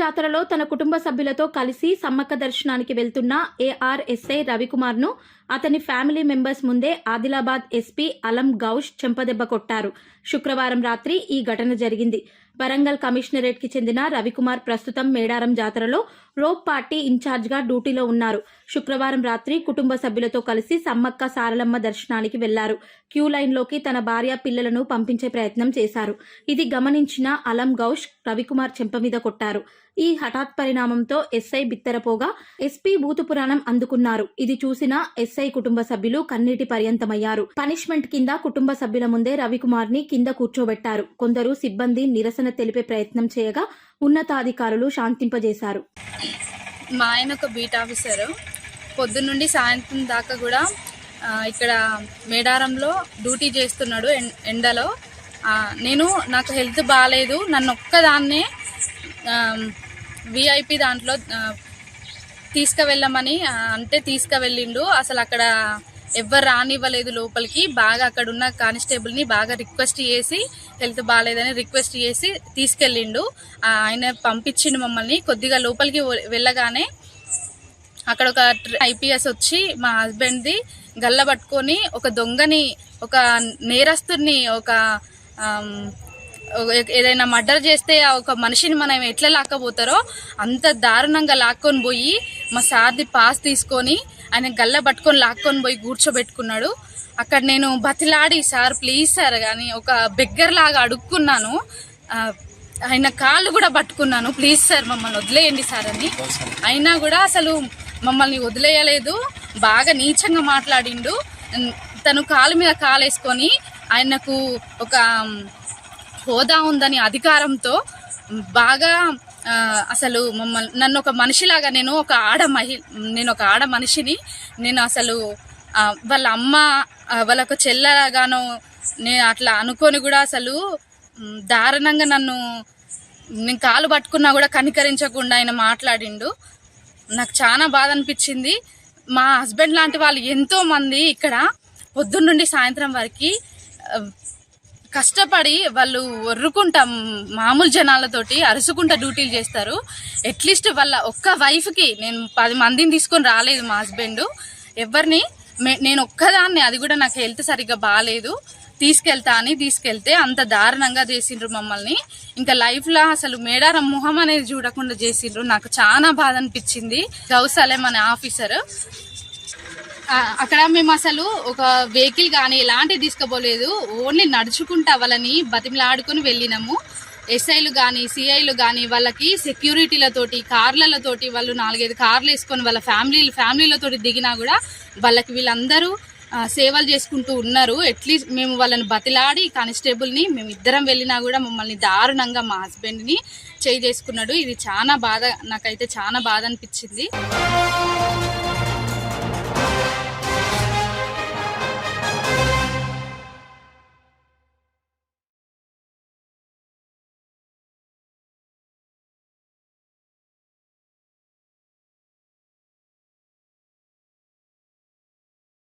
జాతరలో తన కుటుంబ సభ్యులతో కలిసి సమ్మక్క దర్శనానికి వెళ్తున్న ఏఆర్ఎస్ఐ రవికుమార్ను అతని ఫ్యామిలీ మెంబర్స్ ముందే ఆదిలాబాద్ ఎస్పీ అలం గౌష్ చెంపదెబ్బ కొట్టారు. శుక్రవారం రాత్రి ఈ ఘటన జరిగింది. వరంగల్ కమిషనరేట్కి చెందిన రవికుమార్ ప్రస్తుతం మేడారం జాతరలో రోప్ పార్టీ ఇన్ఛార్జ్గా డ్యూటీలో ఉన్నారు. శుక్రవారం రాత్రి కుటుంబ సభ్యులతో కలిసి సమ్మక్క సారలమ్మ దర్శనానికి వెళ్ళారు. క్యూ లైన్లోకి తన భార్య పిల్లలను పంపించే ప్రయత్నం చేశారు. ఇది గమనించిన అలం గౌష్ రవికుమార్ చెంప మీద కొట్టారు. ఈ హఠాత్ పరిణామంతో ఎస్ఐ బిత్తరపోగా ఎస్పీ భూతపురాణం అందుకున్నారు. ఇది చూసిన ఎస్ఐ కుటుంబ సభ్యులు కన్నీటి పర్యంతమయ్యారు. పనిష్మెంట్ కింద కుటుంబ సభ్యుల ముందే రవికుమార్ని కింద కూర్చోబెట్టారు. కొందరు సిబ్బంది నిరసన తెలిపే ప్రయత్నం చేయగా ఉన్నతాధికారులు శాంతింపజేశారు. మా ఆయన ఒక బీట్ ఆఫీసరు. పొద్దున్నుండి సాయంత్రం దాకా కూడా ఇక్కడ మేడారంలో డ్యూటీ చేస్తున్నాడు ఎండలో. నేను నాకు హెల్త్ బాగాలేదు నన్ను ఒక్కదాన్నే విఐపి దాంట్లో తీసుకువెళ్ళమని అంటే తీసుకువెళ్ళిండు. అసలు అక్కడ ఎవ్వరు రానివ్వలేదు లోపలికి. బాగా అక్కడ ఉన్న కానిస్టేబుల్ని బాగా రిక్వెస్ట్ చేసి హెల్త్ బాగాలేదని రిక్వెస్ట్ చేసి తీసుకెళ్ళిండు. ఆయన పంపించిండు మమ్మల్ని. కొద్దిగా లోపలికి వెళ్ళగానే అక్కడ ఒక ఐపీఎస్ వచ్చి మా హస్బెండ్ది గల్ల పట్టుకొని ఒక దొంగని ఒక నేరస్తుని ఒక- ఏదైనా మర్డర్ చేస్తే ఆ ఒక మనిషిని మనం ఎట్లా లాక్కపోతారో అంత దారుణంగా లాక్కొని పోయి మా సార్ది పాస్ తీసుకొని ఆయన గల్ల పట్టుకొని లాక్కొని పోయి కూర్చోబెట్టుకున్నాడు. అక్కడ నేను బతిలాడి సార్ ప్లీజ్ సార్ కానీ ఒక బెగ్గర్ లాగా అడుక్కున్నాను ఆయన కాళ్ళు కూడా పట్టుకున్నాను. ప్లీజ్ సార్ మమ్మల్ని వదిలేయండి సార్ అని. అయినా కూడా అసలు మమ్మల్ని వదిలేయలేదు. బాగా నీచంగా మాట్లాడిండు. తను కాలు మీద కాలు వేసుకొని ఆయనకు ఒక హోదా ఉందని అధికారంతో బాగా అసలు మమ్మల్ని నన్ను ఒక మనిషిలాగా నేను ఒక ఆడ మహి నేను ఒక ఆడ మనిషిని నేను అసలు వాళ్ళ అమ్మ వాళ్ళకు చెల్లగాను నేను అట్లా అనుకొని కూడా అసలు దారుణంగా నన్ను నేను కాలు పట్టుకున్నా కూడా కనికరించకుండా ఆయన మాట్లాడిండు. నాకు చాలా బాధ అనిపించింది. మా హస్బెండ్ లాంటి వాళ్ళు ఎంతో మంది ఇక్కడ పొద్దున్న నుండి సాయంత్రం వరకు కష్టపడి వాళ్ళు ఒర్రుకుంటా మామూలు జనాలతోటి అరుసుకుంటా డ్యూటీలు చేస్తారు. అట్లీస్ట్ వాళ్ళ ఒక్క వైఫ్కి నేను పది మందిని తీసుకొని రాలేదు మా హస్బెండ్. ఎవరిని? నేను ఒక్కదాన్ని అది కూడా నాకు హెల్త్ సరిగ్గా బాగాలేదు తీసుకెళ్తా అని తీసుకెళ్తే అంత దారుణంగా చేసిండ్రు మమ్మల్ని. ఇంకా లైఫ్లో అసలు మేడారం మొహం అనేది చూడకుండా చేసిండ్రు. నాకు చాలా బాధ అనిపించింది. గౌసలేం అనే ఆఫీసర్. అక్కడ మేము అసలు ఒక వెహికల్ కానీ ఎలాంటివి తీసుకోపోలేదు. ఓన్లీ నడుచుకుంటా వాళ్ళని బతిమిలాడుకొని వెళ్ళినాము. ఎస్ఐలు కానీ సిఐలు కానీ వాళ్ళకి సెక్యూరిటీలతోటి కార్లతోటి వాళ్ళు నాలుగైదు కార్లు వేసుకొని వాళ్ళ ఫ్యామిలీ ఫ్యామిలీలతోటి దిగినా కూడా వాళ్ళకి వీళ్ళందరూ సేవలు చేసుకుంటూ ఉన్నారు. అట్లీస్ట్ మేము వాళ్ళని బతిలాడి కానిస్టేబుల్ని మేము ఇద్దరం వెళ్ళినా కూడా మమ్మల్ని దారుణంగా మా హస్బెండ్ని చేయి చేసుకున్నాడు. ఇది చాలా బాధ నాకైతే చాలా బాధ అనిపించింది.